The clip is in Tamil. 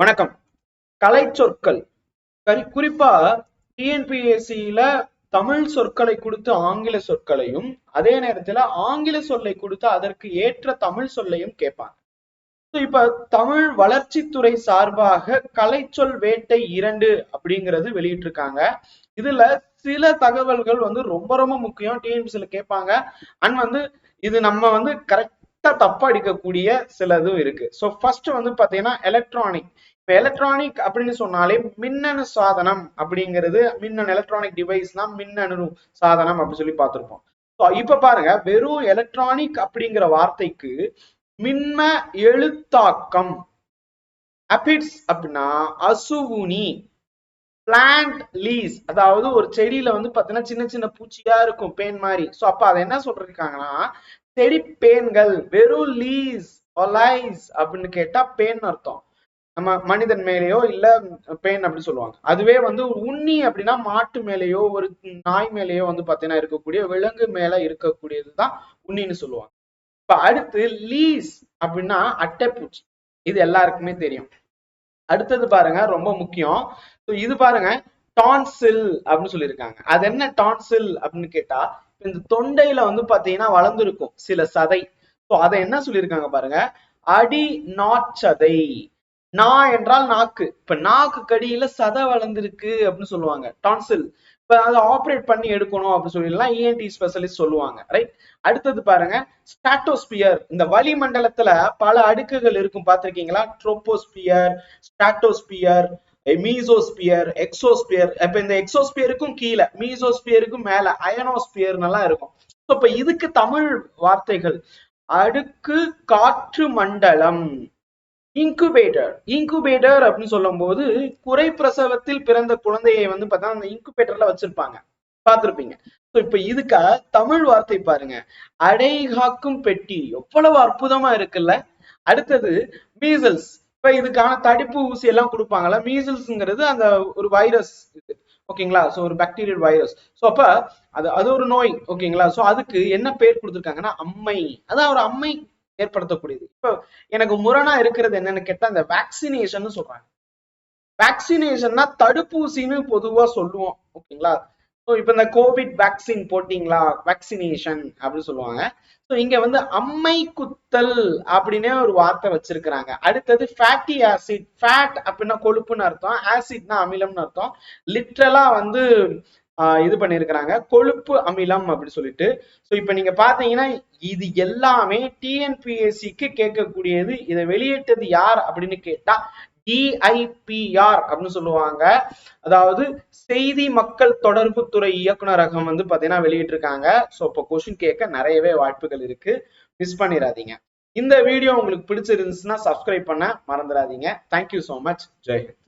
வணக்கம். கலை சொற்கள். குறிப்பா டிஎன்பிஎஸ்சியில தமிழ் சொற்களை கொடுத்து ஆங்கில சொற்களையும் அதே நேரத்துல ஆங்கில சொல்லை கொடுத்து அதற்கு ஏற்ற தமிழ் சொல்லையும் கேட்பாங்க. இப்ப தமிழ் வளர்ச்சித்துறை சார்பாக கலைச்சொல் வேட்டை இரண்டு அப்படிங்கிறது வெளியிட்டிருக்காங்க. இதுல சில தகவல்கள் வந்து ரொம்ப ரொம்ப முக்கியம். டிஎன்பிசில கேட்பாங்க. அண்ட் வந்து இது நம்ம வந்து கரெக்ட் தப்பா அடிக்கக்கூடிய சில இதுவும் இருக்கு. ஸோ ஃபர்ஸ்ட் வந்து பாத்தீங்கன்னா எலக்ட்ரானிக் இப்போ எலக்ட்ரானிக் அப்படின்னு சொன்னாலே மின்னணு சாதனம் அப்படிங்கிறது மின்னணு எலக்ட்ரானிக் டிவைஸ்னா மின்னணு சாதனம் அப்படின்னு சொல்லி பார்த்திருப்போம். இப்ப பாருங்க வெறும் எலக்ட்ரானிக் அப்படிங்கிற வார்த்தைக்கு மின்ம எழுத்தாக்கம். அபிட்ஸ் அப்படின்னா அசுவுனி பிளான்ட் லீஸ் அதாவது ஒரு செடியில வந்து பாத்தீங்கன்னா சின்ன சின்ன பூச்சியா இருக்கும் பேன் மாதிரி. சோ அப்ப அதை என்ன சொல்றாங்கன்னா செடி பேன்கள் வெறும் லீஸ் ஒலைஸ் அப்படின்னு கேட்டா பேன் அர்த்தம். நம்ம மனிதன் மேலேயோ இல்ல பேன் அப்படின்னு சொல்லுவாங்க. அதுவே வந்து உண்ணி அப்படின்னா மாட்டு மேலேயோ ஒரு நாய் மேலேயோ வந்து பாத்தீங்கன்னா இருக்கக்கூடிய விலங்கு மேல இருக்கக்கூடியதுதான் உண்ணின்னு சொல்லுவாங்க. இப்ப அடுத்து லீஸ் அப்படின்னா அட்டைப்பூச்சி. இது எல்லாருக்குமே தெரியும். அடுத்தது பாருங்க ரொம்ப முக்கியம். இது பாருங்க டான்சில் அப்படின்னு சொல்லியிருக்காங்க. அது என்ன டான்சில் அப்படின்னு கேட்டா இந்த தொண்டையில வந்து பாத்தீங்கன்னா வளர்ந்துருக்கும் சில சதை. ஸோ அதை என்ன சொல்லியிருக்காங்க பாருங்க? அடி நாச்சதை நா என்றால் நாக்கு. இப்ப நாக்கு கடியில சதை வளர்ந்துருக்கு அப்படின்னு சொல்லுவாங்க. டான்சில். இப்ப அதை ஆப்ரேட் பண்ணி எடுக்கணும் அப்படின்னு சொல்லிடலாம் இஎன்டி ஸ்பெஷலிஸ்ட் சொல்லுவாங்க. ரைட் அடுத்தது பாருங்க. ஸ்டாட்டோஸ்பியர் இந்த வளிமண்டலத்துல பல அடுக்குகள் இருக்கும். பார்த்திருக்கீங்களா? ட்ரோபோஸ்பியர் ஸ்டாட்டோஸ்பியர் மீசோஸ்பியர் எக்ஸோஸ்பியர் இப்ப இந்த எக்ஸோஸ்பியருக்கும் கீழே மீசோஸ்பியருக்கும் மேல அயனோஸ்பியர் எல்லாம் இருக்கும். So, இப்ப இதுக்கு தமிழ் வார்த்தைகள். அடுக்கு காற்று மண்டலம். இன்குபேட்டர் இன்குபேட்டர் அப்படின்னு சொல்லும் போது குறை பிரசவத்தில் பிறந்த குழந்தையை வந்து பார்த்தா அந்த இன்குபேட்டர்ல வச்சிருப்பாங்க. பார்த்திருப்பீங்க. ஸோ இப்ப இதுக்கா தமிழ் வார்த்தை பாருங்க. அடை காக்கும் பெட்டி. எவ்வளவு அற்புதமா இருக்குல்ல. அடுத்தது மீசல்ஸ் இப்ப இதுக்கான தடுப்பு ஊசி எல்லாம் கொடுப்பாங்கல்ல மீசில்ஸ்ங்கிறது அந்த ஒரு வைரஸ் ஓகேங்களா? ஸோ ஒரு பாக்டீரியல் வைரஸ் ஸோ அப்ப அது அது ஒரு நோய். ஓகேங்களா? ஸோ அதுக்கு என்ன பேர் கொடுத்துருக்காங்கன்னா அம்மை. அதான் ஒரு அம்மை ஏற்படுத்தக்கூடியது. இப்போ எனக்கு முரணா இருக்கிறது என்னன்னு கேட்டா அந்த வேக்சினேஷன் சொல்றாங்க. வேக்சினேஷன்னா தடுப்பூசின்னு பொதுவா சொல்லுவோம். ஓகேங்களா? ஸோ இப்போ இந்த கோவிட் வேக்சின் போட்டீங்களா? வேக்சினேஷன் அப்படின்னு சொல்லுவாங்க. ஸோ இங்க வந்து அம்மை குத்தல் அப்படின்னே ஒரு வார்த்தை வச்சிருக்கிறாங்க. அடுத்தது ஃபேட்டி ஆசிட் ஃபேட் அப்படின்னா கொழுப்புன்னு அர்த்தம். ஆசிட்னா அமிலம்னு அர்த்தம். லிட்ரலா வந்து ஆஹ் இது பண்ணியிருக்கிறாங்க கொழுப்பு அமிலம் அப்படின்னு சொல்லிட்டு. ஸோ இப்போ நீங்க பாத்தீங்கன்னா இது எல்லாமே டிஎன்பிஎஸ்சிக்கு கேட்கக்கூடியது. இதை வெளியிட்டது யார் அப்படின்னு கேட்டா டிஐபிஆர் அப்படின்னு சொல்லுவாங்க. அதாவது செய்தி மக்கள் தொடர்பு துறை இயக்குனரகம் வந்து பாத்தீங்கன்னா வெளியிட்டிருக்காங்க. ஸோ இப்போ கொஸ்டின் கேட்க நிறையவே வாய்ப்புகள் இருக்கு. மிஸ் பண்ணிடாதீங்க. இந்த வீடியோ உங்களுக்கு பிடிச்சிருந்துச்சுன்னா சப்ஸ்கிரைப் பண்ண மறந்துடாதீங்க. தேங்க்யூ ஸோ மச் ஜெய்ஹிந்த்